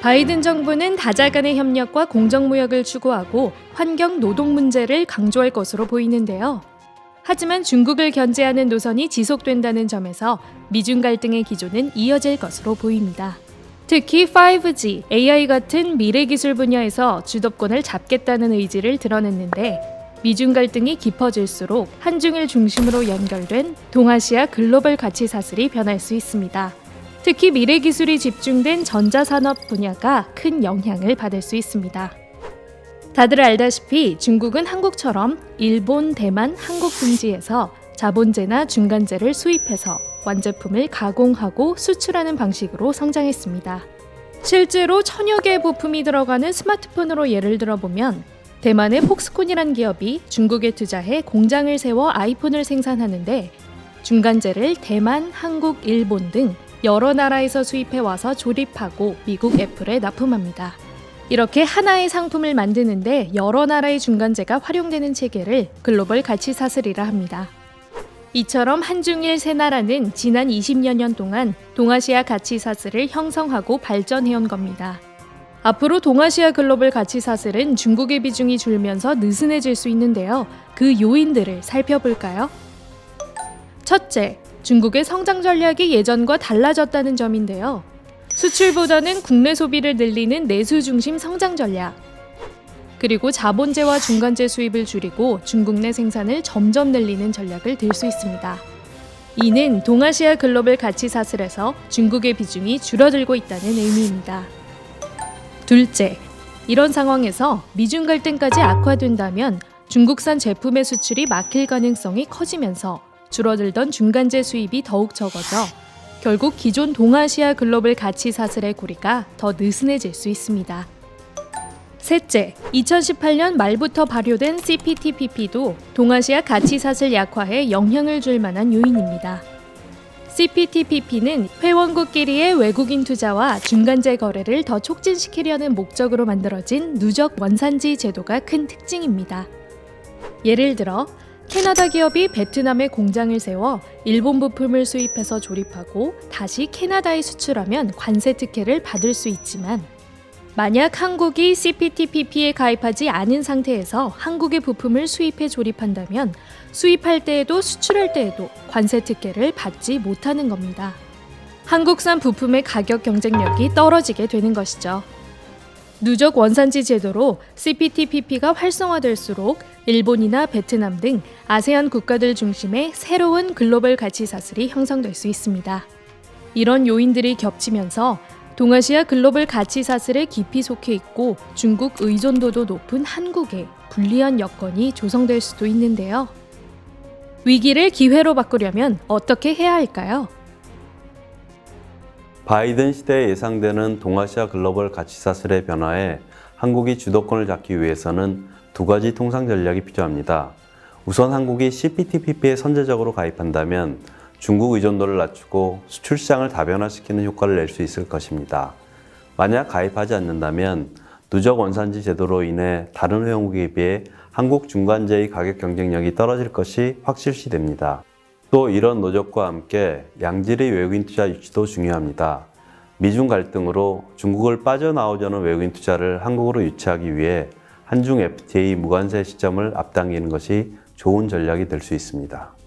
바이든 정부는 다자 간의 협력과 공정무역을 추구하고 환경 노동 문제를 강조할 것으로 보이는데요. 하지만 중국을 견제하는 노선이 지속된다는 점에서 미중 갈등의 기조는 이어질 것으로 보입니다. 특히 5G, AI 같은 미래 기술 분야에서 주도권을 잡겠다는 의지를 드러냈는데 미중 갈등이 깊어질수록 한중일 중심으로 연결된 동아시아 글로벌 가치 사슬이 변할 수 있습니다. 특히 미래 기술이 집중된 전자산업 분야가 큰 영향을 받을 수 있습니다. 다들 알다시피 중국은 한국처럼 일본, 대만, 한국 등지에서 자본재나 중간재를 수입해서 완제품을 가공하고 수출하는 방식으로 성장했습니다. 실제로 천여 개의 부품이 들어가는 스마트폰으로 예를 들어보면 대만의 폭스콘이란 기업이 중국에 투자해 공장을 세워 아이폰을 생산하는데 중간재를 대만, 한국, 일본 등 여러 나라에서 수입해 와서 조립하고 미국 애플에 납품합니다. 이렇게 하나의 상품을 만드는데 여러 나라의 중간재가 활용되는 체계를 글로벌 가치 사슬이라 합니다. 이처럼 한중일 세 나라는 지난 20여 년 동안 동아시아 가치 사슬을 형성하고 발전해온 겁니다. 앞으로 동아시아 글로벌 가치 사슬은 중국의 비중이 줄면서 느슨해질 수 있는데요. 그 요인들을 살펴볼까요? 첫째, 중국의 성장 전략이 예전과 달라졌다는 점인데요. 수출보다는 국내 소비를 늘리는 내수 중심 성장 전략. 그리고 자본재와 중간재 수입을 줄이고 중국 내 생산을 점점 늘리는 전략을 들 수 있습니다. 이는 동아시아 글로벌 가치 사슬에서 중국의 비중이 줄어들고 있다는 의미입니다. 둘째, 이런 상황에서 미중 갈등까지 악화된다면 중국산 제품의 수출이 막힐 가능성이 커지면서 줄어들던 중간재 수입이 더욱 적어져 결국 기존 동아시아 글로벌 가치 사슬의 고리가 더 느슨해질 수 있습니다. 셋째, 2018년 말부터 발효된 CPTPP도 동아시아 가치 사슬 약화에 영향을 줄 만한 요인입니다. CPTPP는 회원국끼리의 외국인 투자와 중간재 거래를 더 촉진시키려는 목적으로 만들어진 누적 원산지 제도가 큰 특징입니다. 예를 들어 캐나다 기업이 베트남에 공장을 세워 일본 부품을 수입해서 조립하고 다시 캐나다에 수출하면 관세 특혜를 받을 수 있지만 만약 한국이 CPTPP에 가입하지 않은 상태에서 한국의 부품을 수입해 조립한다면 수입할 때에도 수출할 때에도 관세 특혜를 받지 못하는 겁니다. 한국산 부품의 가격 경쟁력이 떨어지게 되는 것이죠. 누적 원산지 제도로 CPTPP가 활성화될수록 일본이나 베트남 등 아세안 국가들 중심의 새로운 글로벌 가치 사슬이 형성될 수 있습니다. 이런 요인들이 겹치면서 동아시아 글로벌 가치 사슬에 깊이 속해 있고 중국 의존도도 높은 한국에 불리한 여건이 조성될 수도 있는데요. 위기를 기회로 바꾸려면 어떻게 해야 할까요? 바이든 시대에 예상되는 동아시아 글로벌 가치 사슬의 변화에 한국이 주도권을 잡기 위해서는 두 가지 통상 전략이 필요합니다. 우선 한국이 CPTPP에 선제적으로 가입한다면 중국 의존도를 낮추고 수출 시장을 다변화시키는 효과를 낼 수 있을 것입니다. 만약 가입하지 않는다면 누적 원산지 제도로 인해 다른 회원국에 비해 한국 중간재의 가격 경쟁력이 떨어질 것이 확실시됩니다. 또 이런 노적과 함께 양질의 외국인 투자 유치도 중요합니다. 미중 갈등으로 중국을 빠져나오자는 외국인 투자를 한국으로 유치하기 위해 한중 FTA 무관세 시점을 앞당기는 것이 좋은 전략이 될 수 있습니다.